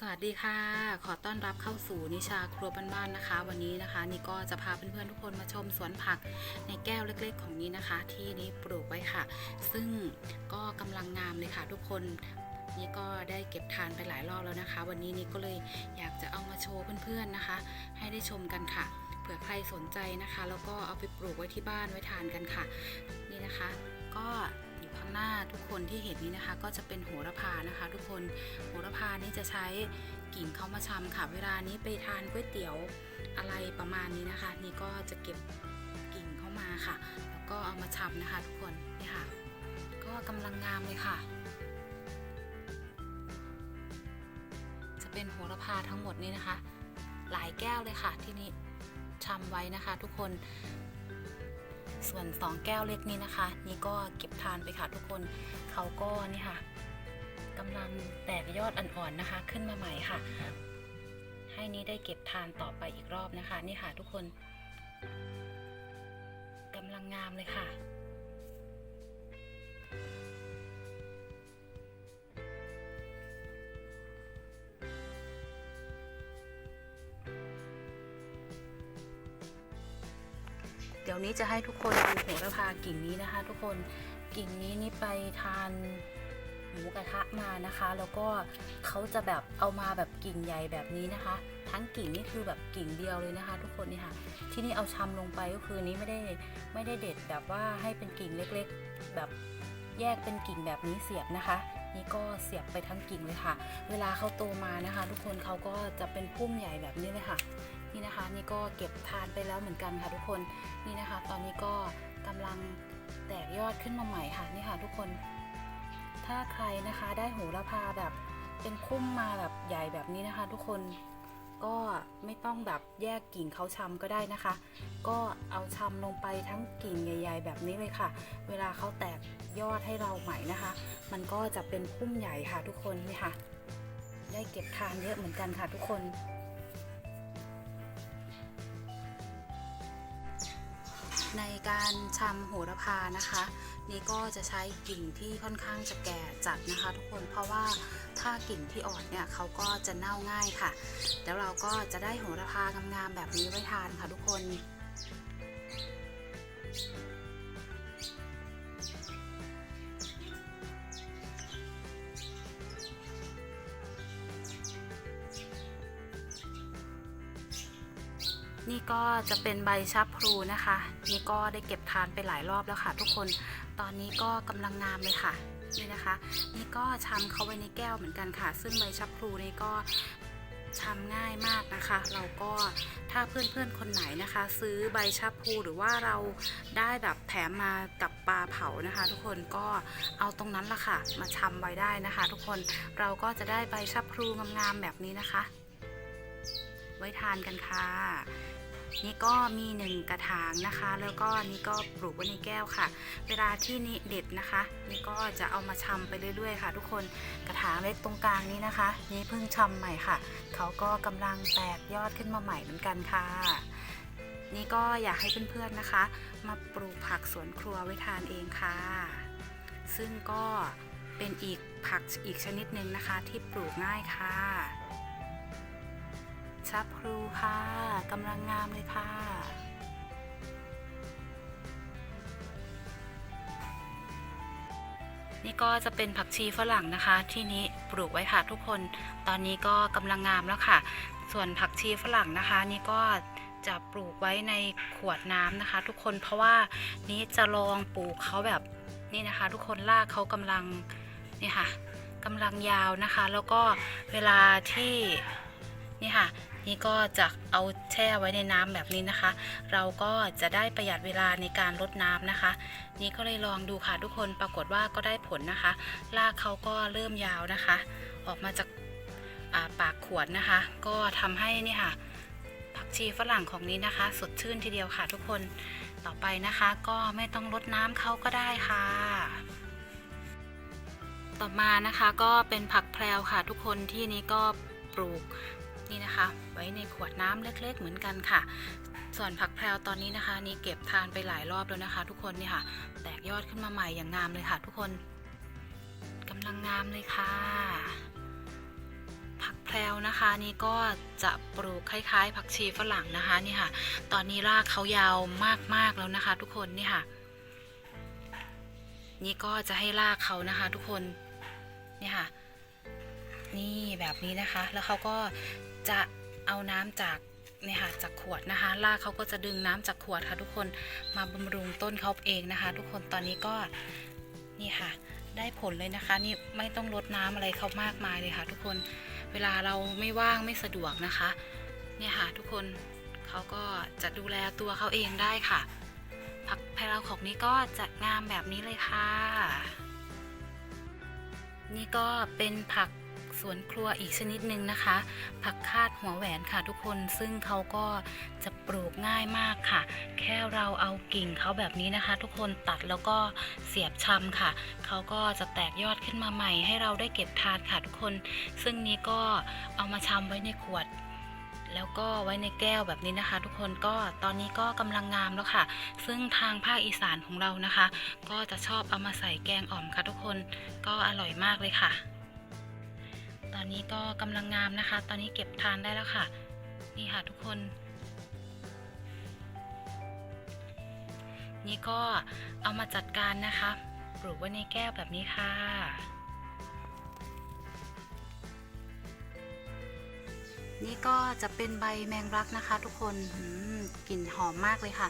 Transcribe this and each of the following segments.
สวัสดีค่ะ ขอต้อนรับเข้าสู่นิชาครัวบ้านๆนะคะ วันนี้นะคะนี่ก็จะพาเพื่อนๆทุกคนมาชมสวนผักในแก้วเล็กๆ ของนี้นะคะ ที่นี้ปลูกไว้ค่ะ ซึ่งก็กำลังงามเลยค่ะ ทุกคนนี่ก็ได้เก็บทานไปหลายรอบแล้วนะคะ วันนี้นี่ก็เลยอยากจะเอามาโชว์เพื่อนๆนะคะ ให้ได้ชมกันค่ะเผื่อใครสนใจนะคะ แล้วก็เอาไปปลูกไว้ที่บ้านไว้ทานกันค่ะ นี่นะคะ ก็ ข้างหน้าทุกคนที่เห็นนี้นะคะ ก็จะเป็นโหระพานะคะ ทุกคนโหระพานี่จะใช้กิ่งเขามาชำค่ะ เวลานี้ไปทานก๋วยเตี๋ยวอะไรประมาณนี้นะคะ นี่ก็จะเก็บกิ่งเข้ามาค่ะ แล้วก็เอามาชำนะคะ ทุกคนนี่ค่ะ ก็กำลังงามเลยค่ะจะเป็นโหระพาทั้งหมดนี้นะคะ หลายแก้วเลยค่ะที่นี่ชำไว้นะคะ ทุกคน ส่วน 2 แก้วเล็กนี้นะคะ นี่ก็เก็บทานไปค่ะทุกคนเขาก็นี่ค่ะกำลังแตกยอดอ่อนๆนะคะ ขึ้นมาใหม่ค่ะ ให้นี้ได้เก็บทานต่อไปอีกรอบนะคะ นี่ค่ะทุกคนกำลังงามเลยค่ะ เดี๋ยวนี้จะให้ทุกคนดูโหระพากิ่งนี้นะคะ ทุกคนกิ่งนี้นี่ไปทานหมูกระทะมานะคะ แล้วก็เขาจะแบบเอามาแบบกิ่งใหญ่แบบนี้นะคะ ทั้งกิ่งนี่คือแบบกิ่งเดียวเลยนะคะ ทุกคนนี่ค่ะ ที่นี่เอาชำลงไปก็คือนี้ไม่ได้ไม่ได้เด็ดแบบว่าให้เป็นกิ่งเล็กๆ แบบแยกเป็นกิ่งแบบนี้เสียบนะคะ นี่ก็เสียบไปทั้งกิ่งเลยค่ะ เวลาเขาโตมานะคะ ทุกคนเขาก็จะเป็นพุ่มใหญ่แบบนี้เลยค่ะ นี่นะคะ นี่ก็เก็บทานไปแล้วเหมือนกันค่ะทุกคนนี่นะคะ ตอนนี้ก็กำลังแตกยอดขึ้นมาใหม่ค่ะนี่ค่ะทุกคน ถ้าใครนะคะได้โหระพาแบบเป็นพุ่มมาแบบใหญ่แบบนี้นะคะ ทุกคนก็ไม่ต้องแบบแยกกิ่งเขาชำก็ได้นะคะ ก็เอาชำลงไปทั้งกิ่งใหญ่ ๆ แบบนี้เลยค่ะ เวลาเขาแตกยอดให้เราใหม่นะคะ มันก็จะเป็นพุ่มใหญ่ค่ะทุกคนนี่ค่ะ ได้เก็บทานเยอะเหมือนกันค่ะทุกคน ในการชำโหระพานะคะ นี่ก็จะใช้กิ่งที่ค่อนข้างจะแก่จัดนะคะ ทุกคนเพราะว่าถ้ากิ่งที่อ่อนเนี่ยเขาก็จะเน่าง่ายค่ะ แล้วเราก็จะได้โหระพางามๆแบบนี้ไว้ทานค่ะทุกคน นี่ก็จะเป็นใบชับพลูนะคะ นี่ก็ได้เก็บทานไปหลายรอบแล้วค่ะ ทุกคน ตอนนี้ก็กำลังงามเลยค่ะ นี่นะคะ นี่ก็ชำเขาไว้ในแก้วเหมือนกันค่ะ ซึ่งใบชับพลูนี่ก็ชำง่ายมากนะคะ เราก็ถ้าเพื่อนๆคนไหนนะคะ ซื้อใบชับพลูหรือว่าเราได้แบบแถมมากับปลาเผานะคะ ทุกคนก็เอาตรงนั้นละค่ะ มาชำไว้ได้นะคะ ทุกคนเราก็จะได้ใบชับพลูงามๆแบบนี้นะคะ ไว้ทานกันค่ะ นี่ก็มีหนึ่งกระถางนะคะ แล้วก็นี่ก็ปลูกไว้ในแก้วค่ะ เวลาที่นี่เด็ดนะคะ นี่ก็จะเอามาชำไปเรื่อยๆค่ะ ทุกคนกระถางเล็กตรงกลางนี้นะคะ นี่เพิ่งชำใหม่ค่ะ เขาก็กำลังแตกยอดขึ้นมาใหม่เหมือนกันค่ะนี่ก็อยากให้เพื่อนๆนะคะ มาปลูกผักสวนครัวไว้ทานเองค่ะ ซึ่งก็เป็นอีกผักอีกชนิดหนึ่งนะคะที่ปลูกง่ายค่ะ ชับพลูค่ะกำลังงามเลยค่ะ นี่ก็จะเป็นผักชีฝรั่งนะคะ ที่นี้ปลูกไว้ค่ะทุกคน ตอนนี้ก็กำลังงามแล้วค่ะ ส่วนผักชีฝรั่งนะคะ นี่ก็จะปลูกไว้ในขวดน้ำนะคะ ทุกคนเพราะว่านี้จะลองปลูกเขาแบบนี่นะคะ ทุกคนรากเขากำลังนี่ค่ะกำลังยาวนะคะ แล้วก็เวลาที่นี่ค่ะ นี่ก็จะเอาแช่ไว้ในน้ำแบบนี้นะคะ เราก็จะได้ประหยัดเวลาในการรดน้ำนะคะ นี่ก็เลยลองดูค่ะทุกคนปรากฏว่าก็ได้ผลนะคะรากเขาก็เริ่มยาวนะคะ ออกมาจากาปากขวดนะคะ ก็ทำให้นี่ค่ะผักชีฝรั่งของนี้นะคะ สดชื่นทีเดียวค่ะทุกคนต่อไปนะคะ ก็ไม่ต้องรดน้ำเขาก็ได้ค่ะต่อมานะคะก็เป็นผักแพรวค่ะทุกคนที่นี้ก็ปลูก นี่นะคะ ไว้ในขวดน้ำเล็ก ๆ เหมือนกันค่ะ ส่วนผักแพรวตอนนี้นะคะ นี่เก็บทานไปหลายรอบแล้วนะคะ ทุกคนนี่ค่ะ แตกยอดขึ้นมาใหม่อย่างงามเลยค่ะ ทุกคนกำลังงามเลยค่ะ ผักแพรวนะคะนี่ก็จะปลูกคล้ายๆ ผักชีฝรั่งนะคะนี่ค่ะ ตอนนี้รากเขายาวมากๆแล้วนะคะ ทุกคนนี่ค่ะ นี่ก็จะให้รากเขานะคะ ทุกคนนี่ค่ะ นี่แบบนี้นะคะ แล้วเขาก็จะเอาน้ำจากเนี่ยค่ะจากขวดนะคะรากเขาก็จะดึงน้ำจากขวดค่ะทุกคนมาบำรุงต้นเขาเองนะคะ ทุกคนตอนนี้ก็นี่ค่ะ ได้ผลเลยนะคะ นี่ไม่ต้องรดน้ำอะไรเขามากมายเลยค่ะ ทุกคนเวลาเราไม่ว่างไม่สะดวกนะคะ เนี่ยค่ะ ทุกคนเขาก็จะดูแลตัวเขาเองได้ค่ะ ผักไพราของนี้ก็จะงามแบบนี้เลยค่ะ นี่ก็เป็นผัก สวนครัวอีกชนิดหนึ่งนะคะ ผักคาดหัวแหวนค่ะทุกคนซึ่งเขาก็จะปลูกง่ายมากค่ะ แค่เราเอากิ่งเขาแบบนี้นะคะ ทุกคนตัดแล้วก็เสียบชำค่ะเขาก็จะแตกยอดขึ้นมาใหม่ ให้เราได้เก็บทานค่ะทุกคน ซึ่งนี้ก็เอามาชำไว้ในขวดแล้วก็ไว้ในแก้วแบบนี้นะคะ ทุกคนก็ตอนนี้ก็กำลังงามแล้วค่ะ ซึ่งทางภาคอีสานของเรานะคะ ก็จะชอบเอามาใส่แกงอ่อมค่ะทุกคนก็อร่อยมากเลยค่ะ ตอนนี้ก็กำลังงามนะคะ ตอนนี้เก็บทานได้แล้วค่ะ นี่ค่ะทุกคน นี่ก็เอามาจัดการนะคะ ปลูกไว้ในแก้วแบบนี้ค่ะนี่ก็จะเป็นใบแมงลักนะคะ ทุกคนกลิ่นหอมมากเลยค่ะ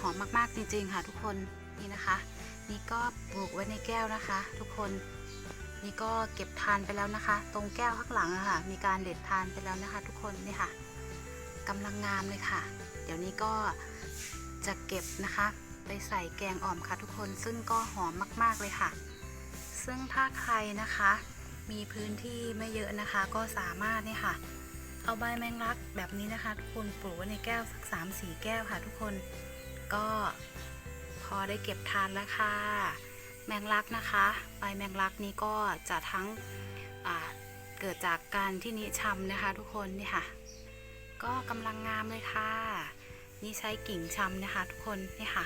หอมมากๆจริงๆค่ะ ทุกคนนี่นะคะ นี่ก็ปลูกไว้ในแก้วนะคะ ทุกคน นี่ก็เก็บทานไปแล้วนะคะ ตรงแก้วข้างหลังอะค่ะ มีการเด็ดทานไปแล้วนะคะ ทุกคนนี่ค่ะกำลังงามเลยค่ะ เดี๋ยวนี้ก็จะเก็บนะคะ ไปใส่แกงอ่อมค่ะทุกคนซึ่งก็หอมมาก ๆเลยค่ะ ซึ่งถ้าใครนะคะ มีพื้นที่ไม่เยอะนะคะ ก็สามารถเนี่ยค่ะ เอาใบแมงลักแบบนี้นะคะ ทุกคนปลูกไว้ในแก้วสักสามสี่แก้วค่ะ ทุกคนก็พอได้เก็บทานแล้วค่ะ แมงลักนะคะ ใบแมงลักนี้ก็จะทั้งเกิดจากการที่นิชำนะคะ ทุกคนนี่ค่ะ ก็กำลังงามเลยค่ะ นี่ใช้กิ่งชำนะคะ ทุกคนนี่ค่ะ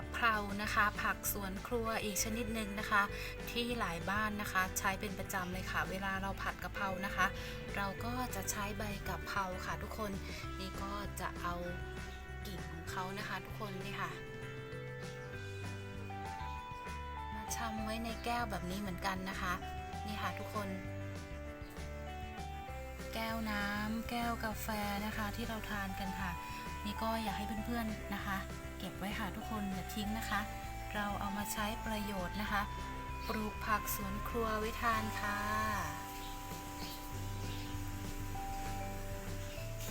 กับเพรานะคะ ผักสวนครัวอีกชนิดหนึ่งนะคะ ที่หลายบ้านนะคะ ใช้เป็นประจำเลยค่ะ เวลาเราผัดกะเพรานะคะ เราก็จะใช้ใบกะเพราค่ะทุกคนนี่ก็จะเอากิ่งของเขานะคะ ทุกคนนี่ค่ะมาชำไว้ในแก้วแบบนี้เหมือนกันนะคะ นี่ค่ะทุกคนแก้วน้ำแก้วกาแฟนะคะที่เราทานกันค่ะ นี่ก็อยากให้เพื่อนๆนะคะ เก็บไว้ค่ะทุกคนอย่าทิ้งนะคะ เราเอามาใช้ประโยชน์นะคะ ปลูกผักสวนครัวไว้ทานค่ะ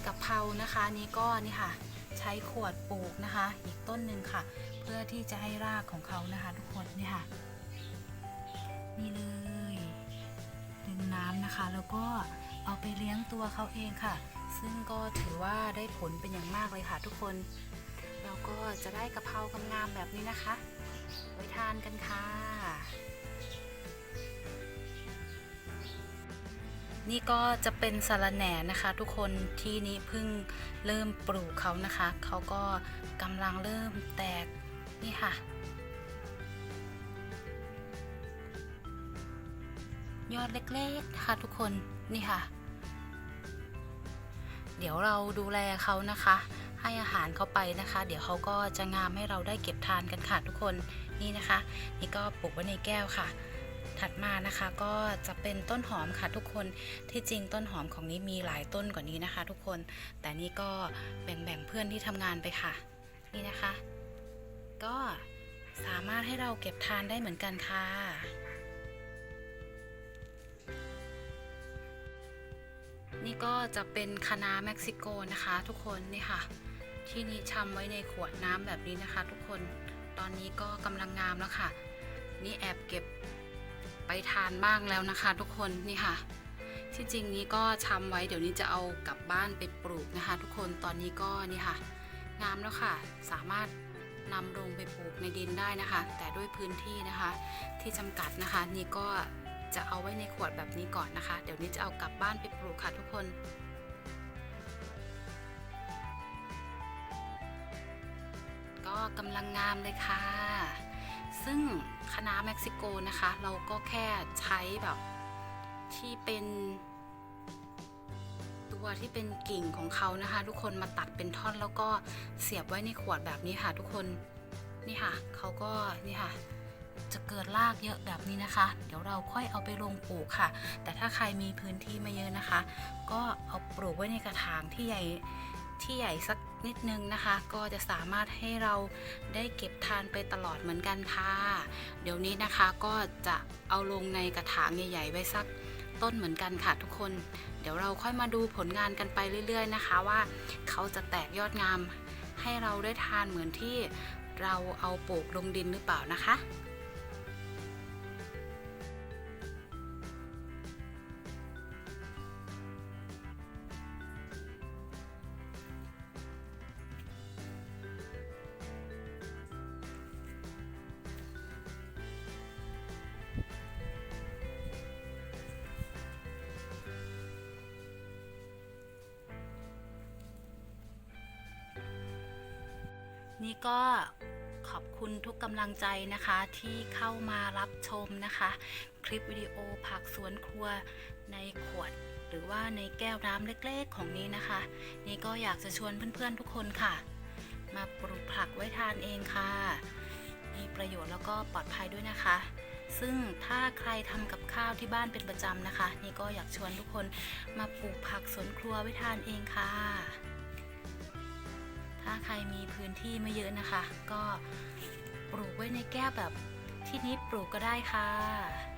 กะเพรานะคะนี่ก็นี่ค่ะ ใช้ขวดปลูกนะคะ อีกต้นหนึ่งค่ะ เพื่อที่จะให้รากของเขานะคะ ทุกคนนี่ค่ะนี่เลยดึงน้ำนะคะ แล้วก็เอาไปเลี้ยงตัวเขาเองค่ะ ซึ่งก็ถือว่าได้ผลเป็นอย่างมากเลยค่ะทุกคน ก็จะได้กะเพรางามๆแบบนี้นะคะ ไว้ทานกันค่ะ นี่ก็จะเป็นสาระแหน่นะคะ ทุกคนที่นี้เพิ่งเริ่มปลูกเขานะคะ เขาก็กำลังเริ่มแตกนี่ค่ะ ยอดเล็กๆนะคะทุกคนนี่ค่ะ เดี๋ยวเราดูแลเขานะคะ ให้อาหารเขาไปนะคะ เดี๋ยวเขาก็จะงามให้เราได้เก็บทานกันค่ะทุกคนนี่นะคะ นี่ก็ปลูกไว้ในแก้วค่ะ ถัดมานะคะก็จะเป็นต้นหอมค่ะทุกคนที่จริงต้นหอมของนี้มีหลายต้นกว่านี้นะคะ ทุกคนแต่นี่ก็แบ่งๆเพื่อนที่ทำงานไปค่ะ นี่นะคะ ก็สามารถให้เราเก็บทานได้เหมือนกันค่ะนี่ก็จะเป็นคะน้าเม็กซิโกนะคะ ทุกคนนี่ค่ะ ที่นี่ชำไว้ในขวดน้ำแบบนี้นะคะ ทุกคนตอนนี้ก็กำลังงามแล้วค่ะ นี่แอบเก็บไปทานบ้างแล้วนะคะ ทุกคนนี่ค่ะ ที่จริงนี้ก็ชำไว้เดี๋ยวนี้จะเอากลับบ้านไปปลูกนะคะ ทุกคนตอนนี้ก็นี่ค่ะ งามแล้วค่ะ สามารถนำลงไปปลูกในดินได้นะคะ แต่ด้วยพื้นที่นะคะ ที่จำกัดนะคะ นี่ก็จะเอาไว้ในขวดแบบนี้ก่อนนะคะ เดี๋ยวนี้จะเอากลับบ้านไปปลูกค่ะทุกคน ก็กำลังงามเลยค่ะ ซึ่งคณะเม็กซิโกนะคะ เราก็แค่ใช้แบบที่เป็น ตัวที่เป็นกิ่งของเขานะคะ ทุกคนมาตัดเป็นท่อนแล้วก็เสียบไว้ในขวดแบบนี้ค่ะทุกคนนี่ค่ะเขาก็นี่ค่ะจะเกิดรากเยอะแบบนี้นะคะ เดี๋ยวเราค่อยเอาไปลงปลูกค่ะ แต่ถ้าใครมีพื้นที่ไม่เยอะนะคะ ก็เอาปลูกไว้ในกระถางที่ใหญ่ ที่ใหญ่สักนิดนึงนะคะ ก็จะสามารถให้เราได้เก็บทานไปตลอดเหมือนกันค่ะ เดี๋ยวนี้นะคะก็จะเอาลงในกระถางใหญ่ ๆ ไว้สักต้นเหมือนกันค่ะทุกคน เดี๋ยวเราค่อยมาดูผลงานกันไปเรื่อย ๆ นะคะว่าเขาจะแตกยอดงามให้เราได้ทานเหมือนที่เราเอาปลูกลงดินหรือเปล่านะคะ นี่ก็ขอบคุณทุกกำลังใจนะคะที่เข้ามารับชมนะคะ คลิปวิดีโอผักสวนครัวในขวด หรือว่าในแก้วน้ำเล็กๆของนี้นะคะ นี่ก็อยากจะชวนเพื่อนๆทุกคนค่ะ มาปลูกผักไว้ทานเองค่ะ มีประโยชน์แล้วก็ปลอดภัยด้วยนะคะ ซึ่งถ้าใครทำกับข้าวที่บ้านเป็นประจำนะคะ นี่ก็อยากชวนทุกคนมาปลูกผักสวนครัวไว้ทานเองค่ะ ถ้าใครมีพื้นที่ไม่เยอะนะคะ ก็ปลูกไว้ในแก้วแบบที่นี้ปลูกก็ได้ค่ะ